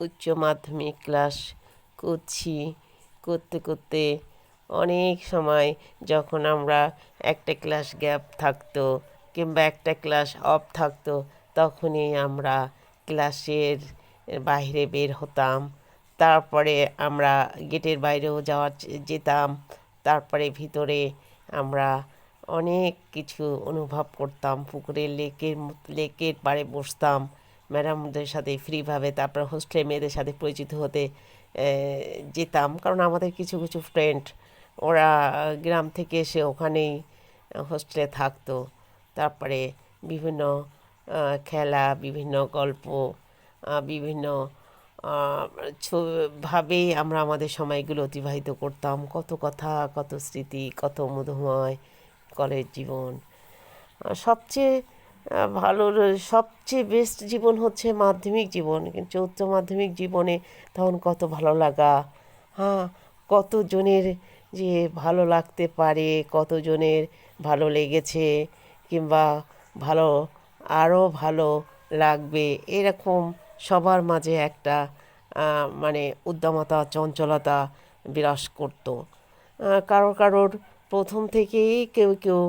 উচ্চ মাধ্যমিক ক্লাস করছি। করতে করতে অনেক সময় যখন আমরা একটা ক্লাস গ্যাপ থাকতো কিংবা একটা ক্লাস অফ থাকতো, তখনই আমরা ক্লাসের বাইরে বের হতাম। তারপরে আমরা গেটের বাইরেও যাওয়ার যেতাম। তারপরে ভিতরে আমরা অনেক কিছু অনুভব করতাম। পুকুরের লেকের লেকের পাড়ে বসতাম। ম্যাডামদের সাথে ফ্রিভাবে তারপর হোস্টেলে মেয়েদের সাথে পরিচিত হতে যেতাম। কারণ আমাদের কিছু কিছু ফ্রেন্ড ওরা গ্রাম থেকে এসে ওখানেই হোস্টেলে থাকতো। তারপরে বিভিন্ন খেলা, বিভিন্ন গল্প বিভিন্ন ভাবেই আমরা আমাদের সময়গুলো অতিবাহিত করতাম। কত কথা, কত স্মৃতি, কত মধুময় কলেজ জীবন। সবচেয়ে ভালো সবচেয়ে বেস্ট জীবন হচ্ছে মাধ্যমিক জীবন। কিন্তু উচ্চ মাধ্যমিক জীবনে তখন কত ভালো লাগা। হ্যাঁ কতজনের যে ভালো লাগতে পারে, কতজনের ভালো লেগেছে, কিংবা ভালো আরও ভালো লাগবে, এরকম সবার মাঝে একটা মানে উদ্দামতা চঞ্চলতা বিরাজ করতো। কারোর কারোর প্রথম থেকেই কেউ কেউ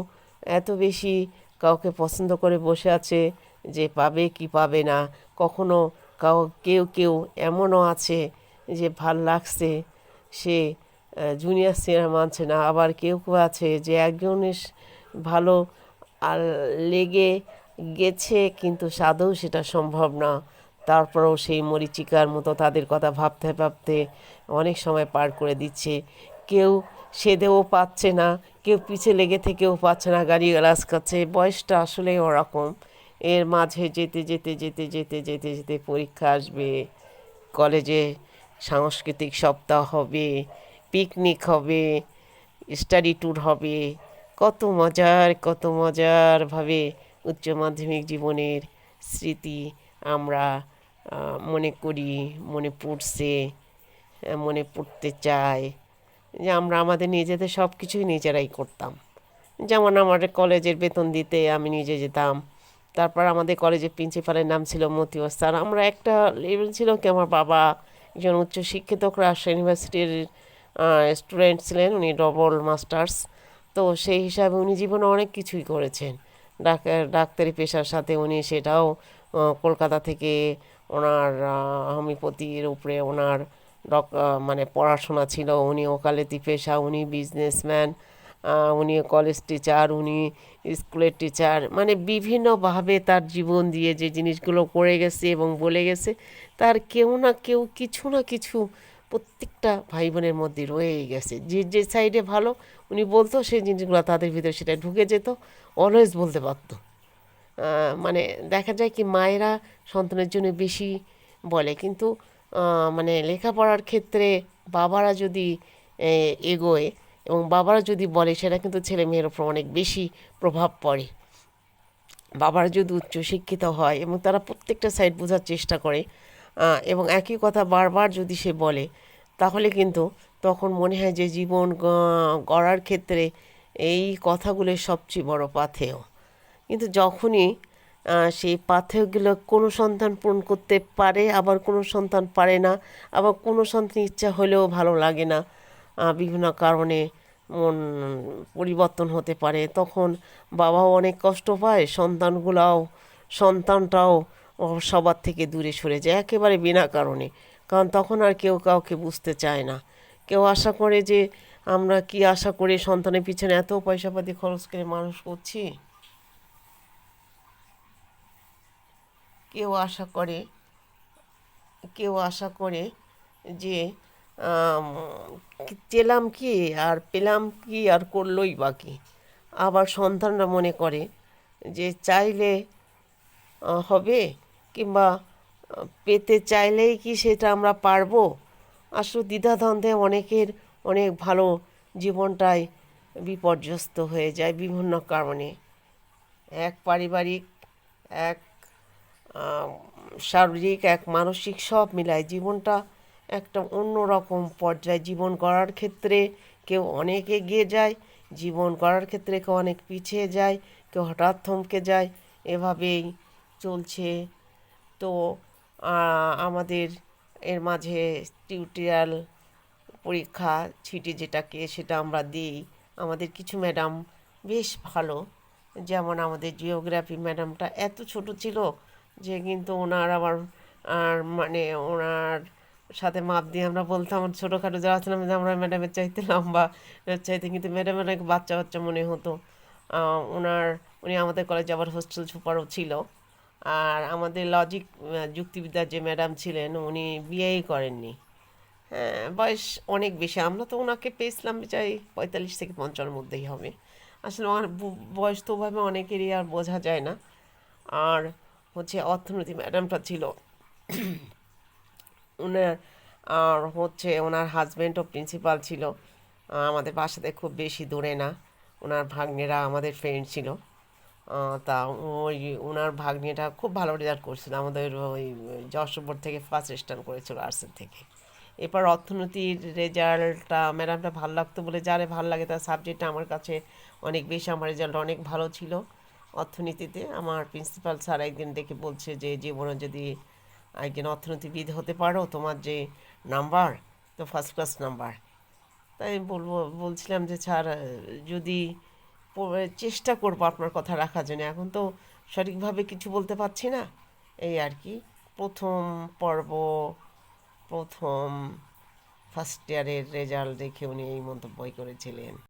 এত বেশি কাউকে পছন্দ করে বসে আছে যে পাবে কি পাবে না। কখনো কাউ, কেউ কেউ এমনও আছে যে ভালো লাগছে সে জুনিয়র সিনিয়র মানছে না। আবার কেউ কেউ আছে যে একজনের ভালো আর লেগে গেছে কিন্তু সাদৌ সেটা সম্ভব না। তারপরেও সেই মরিচিকার মতো তাদের কথা ভাবতে ভাবতে অনেক সময় পার করে দিচ্ছে। কেউ সেদেও পাচ্ছে না। কেউ পিছে লেগে থেকেও পাচ্ছে না, গাড়ি গালাজ খাচ্ছে বয়সটা আসলে ওরকম। এর মাঝে যেতে যেতে যেতে যেতে যেতে যেতে পরীক্ষা আসবে, কলেজে সাংস্কৃতিক সপ্তাহ হবে পিকনিক হবে স্টাডি ট্যুর হবে। কত মজার, কত মজারভাবে উচ্চ মাধ্যমিক জীবনের স্মৃতি আমরা মনে করি, মনে পড়ছে, মনে পড়তে চাই যে আমরা আমাদের নিজেদের সব কিছুই নিজেরাই করতাম। যেমন আমার কলেজের বেতন দিতে আমি নিজে যেতাম। তারপর আমাদের কলেজের প্রিন্সিপালের নাম ছিল মতিউর স্যার। আমরা একটা লেভেল ছিল কি আমার বাবা একজন উচ্চশিক্ষিত রাজশাহী ইউনিভার্সিটির স্টুডেন্ট ছিলেন, উনি ডবল মাস্টার্স তো সেই হিসাবে উনি জীবনে অনেক কিছুই করেছেন। ডাক্তার ডাক্তারি পেশার সাথে উনি সেটাও কলকাতা থেকে ওনার হোমিওপ্যাথির উপরে ওনার মানে পড়াশোনা ছিল। উনি ওকালতি পেশা উনি বিজনেসম্যান উনি কলেজ টিচার উনি স্কুলের টিচার মানে বিভিন্নভাবে তার জীবন দিয়ে যে জিনিসগুলো করে গেছে এবং বলে গেছে, তার কেউ না কেউ কিছু না কিছু প্রত্যেকটা ভাই বোনের মধ্যে রয়েই গেছে। যে যে সাইডে ভালো, উনি বলতো, সেই জিনিসগুলো তাদের ভিতরে সেটা ঢুকে যেত অলওয়েজ বলতে পারতো মানে দেখা যায় কি মায়েরা সন্তানের জন্য বেশি বলে, কিন্তু মানে লেখাপড়ার ক্ষেত্রে বাবারা যদি এগোয় এবং বাবারা যদি বলে, সেটা কিন্তু ছেলে মেয়ের উপর অনেক বেশি প্রভাব পড়ে। বাবারা যদি উচ্চশিক্ষিত হয় এবং তারা প্রত্যেকটা সাইড বোঝার চেষ্টা করে এবং একই কথা বারবার যদি সে বলে, তাহলে কিন্তু তখন মনে হয় যে জীবন গড়ার ক্ষেত্রে এই কথাগুলো সবচেয়ে বড় পাথেয়। কিন্তু যখনই সেই পাথেয়গুলো কোনো সন্তান পূরণ করতে পারে, আবার কোনো সন্তান পারে না, আবার কোনো সন্তান ইচ্ছা হলেও ভালো লাগে না। বিভিন্ন কারণে মন পরিবর্তন হতে পারে। তখন বাবাও অনেক কষ্ট পায়, সন্তানগুলাও, সন্তানটাও সবার থেকে দূরে সরে যায়, একেবারে বিনা কারণে। কারণ তখন আর কেউ কাউকে বুঝতে চায় না। কেউ আশা করে যে, আমরা কি আশা করে সন্তানের পিছনে এত পয়সাপাতি খরচ করে মানুষ করছি? কেউ আশা করে, কেউ আশা করে যে চেলাম কি আর পেলাম কি আর করলোই বাকি আবার সন্তানরা মনে করে যে, চাইলে হবে কিংবা, পেতে চাইলেই কি সেটা আমরা পারব? আসলে দ্বিধাদ্বন্দ্বে অনেকের অনেক ভালো জীবনটাই বিপর্যস্ত হয়ে যায় বিভিন্ন কারণে। এক পারিবারিক, এক শারীরিক এক মানসিক সব মিলায় জীবনটা একটা অন্যরকম পর্যায়ে জীবন গড়ার ক্ষেত্রে কেউ অনেক এগিয়ে যায়, জীবন গড়ার ক্ষেত্রে কেউ অনেক পিছিয়ে যায়, কেউ হঠাৎ থমকে যায়, এভাবেই চলছে। তো আমাদের এর মাঝে টিউটোরিয়াল পরীক্ষা, ছিটি যেটাকে সেটা আমরা দিই। আমাদের কিছু ম্যাডাম বেশ ভালো, যেমন আমাদের জিওগ্রাফি ম্যাডামটা এত ছোট ছিল যে কিন্তু ওনার আবার, আর মানে ওনার সাথে মাপ দিয়ে আমরা বলতাম ছোটোখাটো যারা ছিলাম যে আমরা ম্যাডামের চাইতে লম্বা চাইতে কিন্তু ম্যাডামের অনেক বাচ্চা বাচ্চা মনে হতো। ওনার, উনি আমাদের কলেজে আবার হোস্টেল সুপারও ছিল। আর আমাদের লজিক যুক্তিবিদ্যার যে ম্যাডাম ছিলেন, উনি বিয়েই করেননি। হ্যাঁ বয়স অনেক বেশি। আমরা তো ওনাকে পেয়েছিলাম চাই পঁয়তাল্লিশ থেকে পঞ্চান্নর মধ্যেই হবে। আসলে ব- বয়স তো ওভাবে অনেকেরই আর বোঝা যায় না। আর হচ্ছে অর্থনীতি ম্যাডামটা ছিল। ওনার আর হচ্ছে ওনার হাজব্যান্ডও প্রিন্সিপাল ছিল। আমাদের বাসাতে খুব বেশি দূরে না। ওনার ভাগ্নেরা আমাদের ফ্রেন্ড ছিল। তা ওই ওনার ভাগ্নেটা খুব ভালো রেজাল্ট করছিল। আমাদের ওই যশোর থেকে ফার্স্ট স্ট্যান্ড করেছিল আর্টসের থেকে। এরপর অর্থনীতির রেজাল্টটা ম্যাডামটা ভালো লাগতো বলে, যারে ভালো লাগে তার সাবজেক্টটা আমার কাছে অনেক বেশি, আমার রেজাল্ট অনেক ভালো ছিল। অর্থনীতিতে আমার প্রিন্সিপাল স্যার একদিন দেখে বলছে যে জীবনে যদি একদিন অর্থনীতিবিদ হতে পারো, তোমার যে নাম্বার তো ফার্স্ট ক্লাস নাম্বার তাই আমি বলব, বলছিলাম যে, স্যার, যদি চেষ্টা করব আপনার কথা রাখার জন্য। এখন তো সঠিকভাবে কিছু বলতে পারছি না। এই আর কি। প্রথম পর্ব, প্রথম ফার্স্ট ইয়ারের রেজাল্ট দেখে উনি এই মন্তব্যই করেছিলেন।